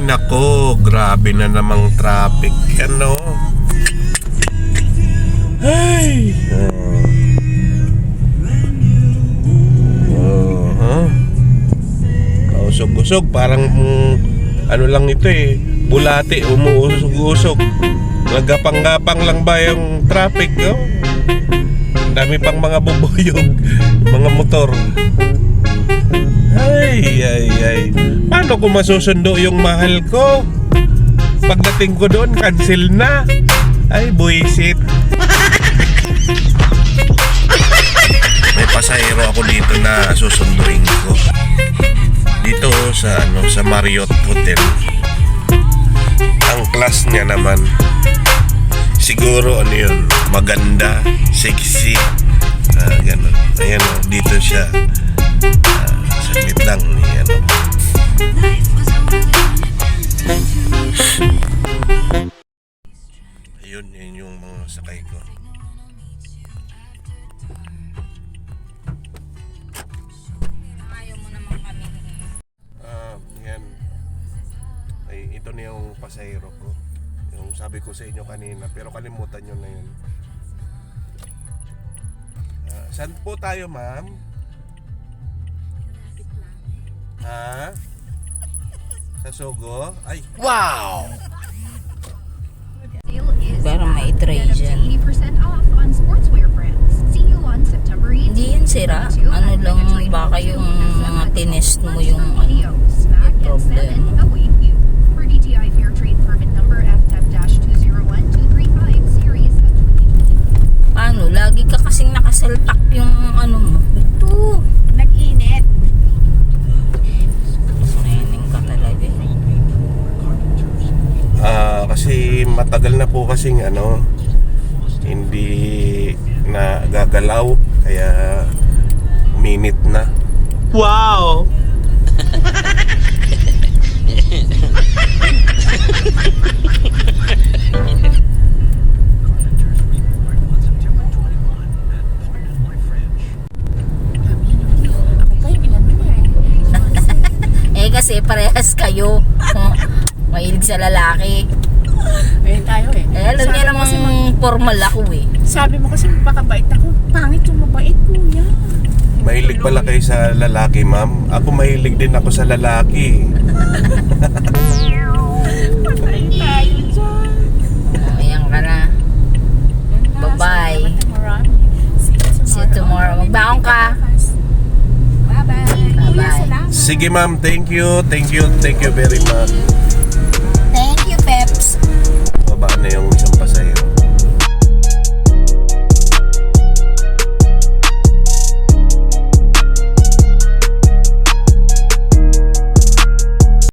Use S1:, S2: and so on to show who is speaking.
S1: nako, grabe na namang traffic. Ano? Ay! Oh, huh? Kausog-usog, parang mm, ano lang ito eh, bulate, umuusog-usog. Nagapang-gapang lang ba yung traffic, no? Dami pang mga bubuyog, mga motor. Ay, ay, ay. Paano ko masusundo yung mahal ko? Pagdating ko doon, cancel na. Ay, buisit. May pasahero ako dito na susunduin ko. Dito sa ano sa Marriott Hotel. Ang class niya naman siguro ano yun, maganda, sexy. Ah, ganun. Ayan oh, dito siya. Lang ni ano. Ayun, yun yung mga sakay ko. Ah, yan. Ay, ito na yung pasahero ko. Yung sabi ko sa inyo kanina, pero kalimutan nyo na yun. Ah, saan po tayo, ma'am? Ha? Sa Sogo? Ay,
S2: Wow!
S3: Pero may
S4: to
S3: dyan.
S4: 80% off on sportswear brands. See you on September 18th.
S3: Hindi yan sira. Ano lang, baka yung mga tinest mo yung ano.
S4: Smack and
S3: problem.
S4: 7 await you. For DTI Fairtrade permit number FTEP-201235 series of 2020.
S3: Paano? Lagi ka kasing nakaselpak yung ano mo. Ito.
S2: Nag-init.
S3: Training ka talaga eh.
S1: ah, matagal na po kasing ano, hindi na gagalaw, kaya minute na. Wow!
S2: Eh.
S3: Kasi parehas kayo. Mahilig sa lalaki.
S2: Ayun tayo eh.
S3: Eh alam niya
S2: mo
S3: namang
S2: kasi
S3: formal ako eh.
S2: Sabi mo kasi magpakabait ako. Pangit yung mabait kuya.
S1: Mahilig pala kayo sa lalaki, ma'am. Ako mahilig din ako sa lalaki.
S2: Patay tayo dyan.
S3: Ayan ka na. Bye-bye.
S2: See you tomorrow.
S3: See you tomorrow. Magbaon ka.
S2: Bye-bye.
S3: Bye-bye.
S1: Sige, ma'am. Thank you. Thank you. Thank you very much.